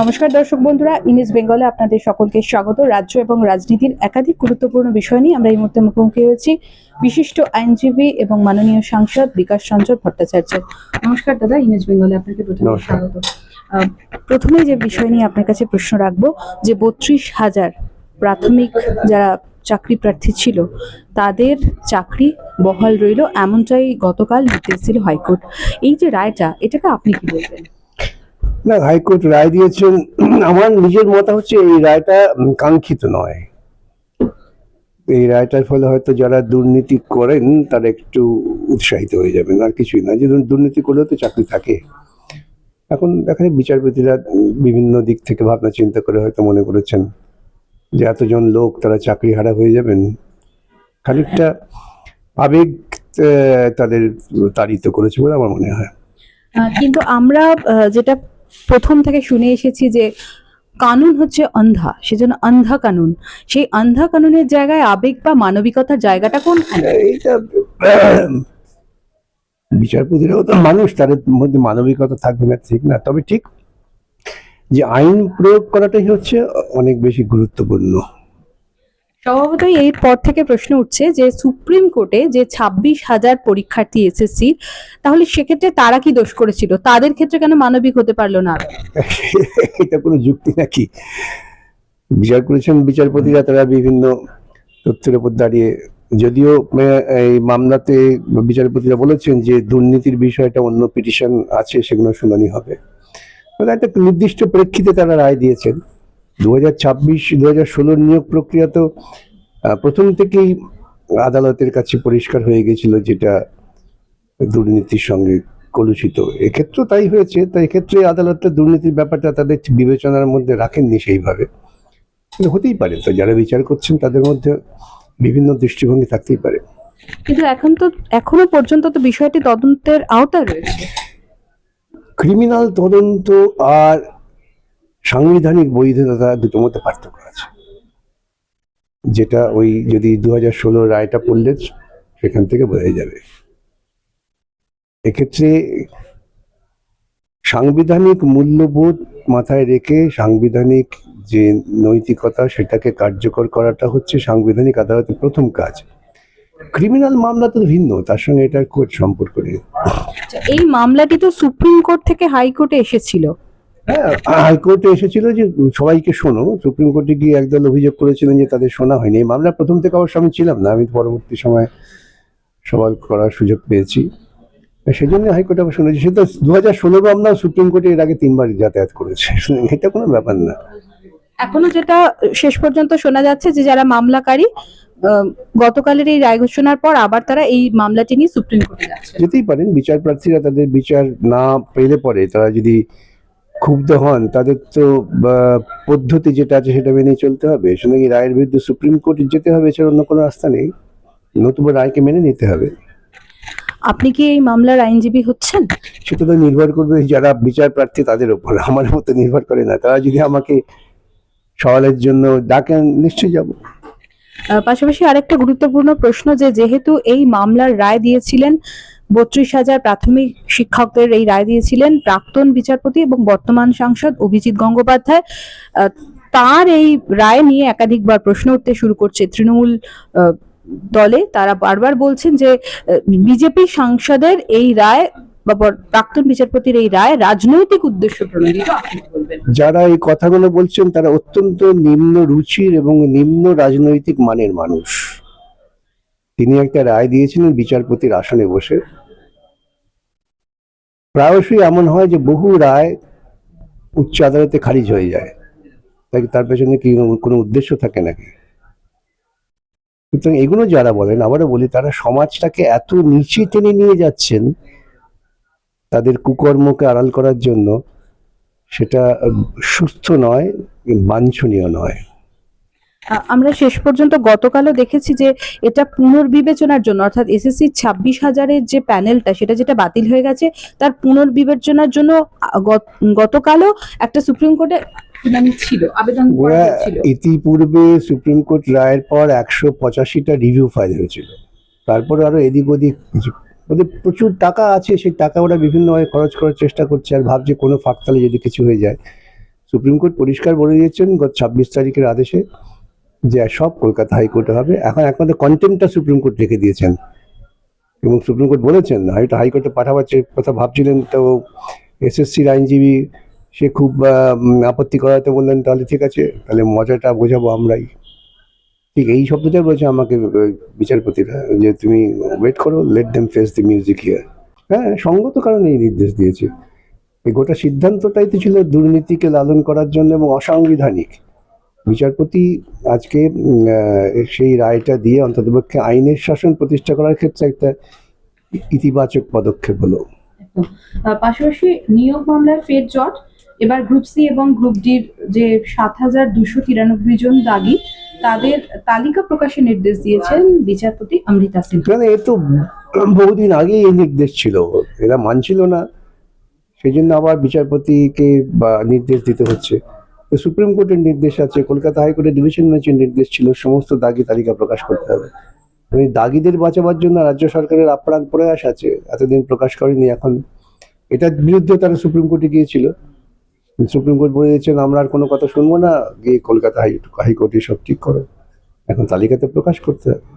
নমস্কার দর্শক বন্ধুরা ইমেজ বেঙ্গলে আপনাদের সকলকে স্বাগত। রাজ্য এবং রাজনীতির একাধিক গুরুত্বপূর্ণ বিষয় নিয়ে আমরা এই মুহূর্তে মুখোমুখি হয়েছি। বিশিষ্ট আইনজীবী এবং মাননীয় সাংসদ বিকাশ চন্দ্র ভট্টাচার্য। নমস্কার দাদা ইমেজ বেঙ্গলে আপনাকে প্রথমে স্বাগত। প্রথমে যে বিষয় নিয়ে আপনার কাছে প্রশ্ন রাখব যে বত্রিশ হাজার প্রাথমিক যারা চাকরি প্রার্থী ছিল তাদের চাকরি বহাল রইল এমনটাই গতকাল নির্দেশ দিল হাইকোর্ট। এই যে রায়টা এটাকে আপনি কি বলবেন? না, হাইকোর্ট রায় দিয়েছেন। আমার নিজের মত হচ্ছে এই রায়টা কাঙ্ক্ষিত নয়। এই রায়টার ফলে হয়তো যারা দুর্নীতি করেন, তারা একটু উৎসাহিত হয়ে যাবেন। আর কিছুই না, যে দুর্নীতি করলেও তো চাকরি থাকে। এখন দেখা যায় বিচারপতিরা বিভিন্ন দিক থেকে ভাবনা চিন্তা করে হয়তো মনে করেছেন যে এতজন লোক তারা চাকরি হারা হয়ে যাবেন। খানিকটা আবেগ তাদের তাড়িত করেছে বলে আমার মনে হয়। কিন্তু আমরা যেটা প্রথম থেকে শুনে এসেছি যে কানুন হচ্ছে অন্ধা, সেজন্য অন্ধা কানুন। সেই অন্ধা কানুনের জায়গায় আবেগ বা মানবিকতার জায়গাটা কোন বিচারপতিরাও তো মানুষ তাদের মধ্যে মানবিকতা থাকবে না, ঠিক না। তবে ঠিক যে আইন প্রয়োগ করাটাই হচ্ছে অনেক বেশি গুরুত্বপূর্ণ। স্বভাবতই এই পর থেকে প্রশ্ন উঠছে যে সুপ্রিম কোর্টে যে ছাব্বিশ হাজার পরীক্ষার্থী এসএসসি, তাহলে সেক্ষেত্রে তারা কি দোষ করেছিল? তাদের ক্ষেত্রে কেন মানবিক হতে পারল না? এটা কোনো যুক্তি নাকি? বিচার করেছেন বিচারপতিরা, তারা বিভিন্ন তথ্যের উপর দাঁড়িয়ে। যদিও এই মামলাতে বিচারপতিরা বলেছেন যে দুর্নীতির বিষয়টা অন্য পিটিশন আছে, সেগুলো শুনানি হবে। একটা নির্দিষ্ট প্রেক্ষিতে তারা রায় দিয়েছেন। দু হাজার ছাব্বিশ দু হাজার ষোলোর নিয়োগ প্রক্রিয়া তো প্রথম থেকেই আদালতের কাছে পরিষ্কার হয়ে গেছিল যেটা দুর্নীতির সঙ্গে কলুষিত। এক্ষেত্রেও তাই হয়েছে তাই এক্ষেত্রে আদালতটা দুর্নীতির ব্যাপারটা তাদের বিবেচনার মধ্যে রাখেননি সেইভাবে। কিন্তু হতেই পারে তো যারা বিচার করছেন তাদের মধ্যে বিভিন্ন দৃষ্টিভঙ্গি থাকতেই পারে। কিন্তু এখন তো এখনও পর্যন্ত তো বিষয়টি তদন্তের আওতায় রয়েছে। ক্রিমিনাল তদন্ত আর সাংবিধানিক বৈধতা দুটোর মধ্যে পার্থক্য আছে। যেটা ওই যদি দু হাজার ষোলো রায়টা পড়লে সেখান থেকে বোঝা যাবে। এক্ষেত্রে সাংবিধানিক মূল্যবোধ মাথায় রেখে সাংবিধানিক যে নৈতিকতা সেটাকে কার্যকর করাটা হচ্ছে সাংবিধানিক আদালতের প্রথম কাজ। ক্রিমিনাল মামলা তো ভিন্ন তার সঙ্গে এটার কোর্ট সম্পর্ক নেই। আচ্ছা, এই মামলাটি তো সুপ্রিম কোর্ট থেকে হাইকোর্টে এসেছিল। হ্যাঁ হাইকোর্টে এসেছিল যে সবাইকে শোনো। সুপ্রিম কোর্টে গিয়ে একদল অভিযোগ করেছিলেন যে তাদের শোনা হয়নি। এই মামলা প্রথম থেকে অবশ্য আমি ছিলাম না। আমি পরবর্তী সময় সওয়াল করার সুযোগ পেয়েছি। সেই জন্য হাইকোর্টে আবার শুনেছি। সে তো দু হাজার ষোলো মামলা সুপ্রিম কোর্টে এর আগে তিনবার যাতায়াত করেছে। এটা কোনো ব্যাপার না। এখনও যেটা শেষ পর্যন্ত শোনা যাচ্ছে যে যারা মামলাকারী গতকালের এই রায় ঘোষণার পর আবার তারা এই মামলাটি নিয়ে সুপ্রিম কোর্টে যাচ্ছে। যেতেই পারেন বিচার প্রার্থীরা তাদের বিচার না পেলে পরে তারা যদি ক্ষুব্ধ হন তাদের তো পদ্ধতি যেটা আছে সেটা মেনেই চলতে হবে। এই রায়ের বিরুদ্ধে সুপ্রিম কোর্টে যেতে হবে এছাড়া অন্য কোনো রাস্তা নেই। নতুবা রায়কে মেনে নিতে হবে। আপনি কি এই মামলার আইনজীবী হচ্ছেন? সেটা তো নির্ভর করবে যারা বিচার প্রার্থী তাদের উপর। আমার মতো নির্ভর করে না। তারা যদি আমাকে সওয়ালের জন্য ডাকেন নিশ্চয়ই যাব। পাশাপাশি আরেকটা গুরুত্বপূর্ণ প্রশ্ন যে যেহেতু এই মামলার রায় দিয়েছিলেন বত্রিশ হাজার প্রাথমিক শিক্ষকদের এই রায় দিয়েছিলেন প্রাক্তন বিচারপতি এবং বর্তমান সাংসদ অভিজিৎ গঙ্গোপাধ্যায়। তার এই রায় নিয়ে একাধিকবার প্রশ্ন উঠতে শুরু করছে তৃণমূল দলে। তারা বারবার বলছেন যে বিজেপি সাংসদের এই রায় বা প্রাক্তন বিচারপতির এই রায় রাজনৈতিক উদ্দেশ্য প্রণোদিত যারা এই কথাগুলো বলছেন, তারা অত্যন্ত নিম্ন রুচির এবং নিম্ন রাজনৈতিক মানের মানুষ। তিনি একটা রায় দিয়েছিলেন বিচারপতির আসনে বসে। প্রায়শই এমন হয় যে বহু রায় উচ্চ আদালতে খারিজ হয়ে যায়। তাই তার পেছনে কি কোনো উদ্দেশ্য থাকে নাকি? সুতরাং এগুলো যারা বলেন, আবারও বলি, তারা সমাজটাকে এত নিচে টেনে নিয়ে যাচ্ছেন তাদের কুকর্মকে আড়াল করার জন্য, সেটা সুস্থ নয়, বাঞ্ছনীয় নয়। আমরা শেষ পর্যন্ত গতকালও দেখেছি যে এটা পুনর্বিবেচনার জন্য অর্থাৎ এসএসসি ছাব্বিশ হাজারের যে প্যানেলটা সেটা যেটা বাতিল হয়ে গেছে তার পুনর্বিবেচনার জন্য গতকালও একটা সুপ্রিম কোর্টে ছিল আবেদন করা ইতিপূর্বে সুপ্রিম কোর্ট রায়ের পর একশো পঁচাশিটা রিভিউ ফাইল হয়েছিল। তারপরে আরও এদিক ওদিক ওদের প্রচুর টাকা আছে সেই টাকা ওরা বিভিন্নভাবে খরচ করার চেষ্টা করছে আর ভাবছে কোনো ফাঁকতালে যদি কিছু হয়ে যায়। সুপ্রিম কোর্ট পরিষ্কার বলে দিয়েছেন গত ছাব্বিশ তারিখের আদেশে। যে সব কলকাতা হাইকোর্টে হবে। এখন একমাত্র কন্টেন্টটা সুপ্রিম কোর্ট রেখে দিয়েছেন। এবং সুপ্রিম কোর্ট বলেছেন, হয়তো হাইকোর্টে পাঠাবার কথা ভাবছিলেন, তো এসএসসির আইনজীবী, সে খুব আপত্তি করাতে বললেন, তাহলে ঠিক আছে, তাহলে মজাটা বোঝাবো আমরাই। ঠিক এই শব্দটাই বলেছে আমাকে বিচারপতিরা, যে তুমি ওয়েট করো let them face the music here হ্যাঁ সঙ্গত কারণে এই নির্দেশ দিয়েছে। এই গোটা সিদ্ধান্তটাই তো ছিল দুর্নীতিকে লালন করার জন্য এবং অসাংবিধানিক। বিচারপতি আজকে সেই রায়টা দিয়ে অন্ততপক্ষে আইনের শাসন প্রতিষ্ঠা করার ক্ষেত্রে একটা ইতিবাচক পদক্ষেপ হলো। পাশাপাশি নিয়োগ মামলায় ফের জট। এবার গ্রুপ সি এবং গ্রুপ ডির যে সাত হাজার দুশো তিরানব্বই জন দাগি তাদের তালিকা প্রকাশের নির্দেশ দিয়েছেন বিচারপতি অমৃতা সিং মানে এ তো বহুদিন আগেই এই নির্দেশ ছিল। এরা মানছিল না। সেই জন্য আবার বিচারপতিকে বা নির্দেশ দিতে হচ্ছে। সুপ্রিম কোর্টের নির্দেশ আছে, কলকাতা হাইকোর্টের ডিভিশন বেঞ্চের নির্দেশ ছিল, সমস্ত দাগি তালিকা প্রকাশ করতে হবে। এই দাগিদের বাঁচাবার জন্য রাজ্য সরকারের আপ্রাণ প্রয়াস আছে, এতদিন প্রকাশ করেনি, এখন এটার বিরুদ্ধে তারা সুপ্রিম কোর্টে গিয়েছিল। সুপ্রিম কোর্ট বলে দিয়েছেন আমরা আর কোনো কথা শুনব না, গিয়ে কলকাতা হাই হাইকোর্টে সব ঠিক করো। এখন তালিকাতে প্রকাশ করতে হবে।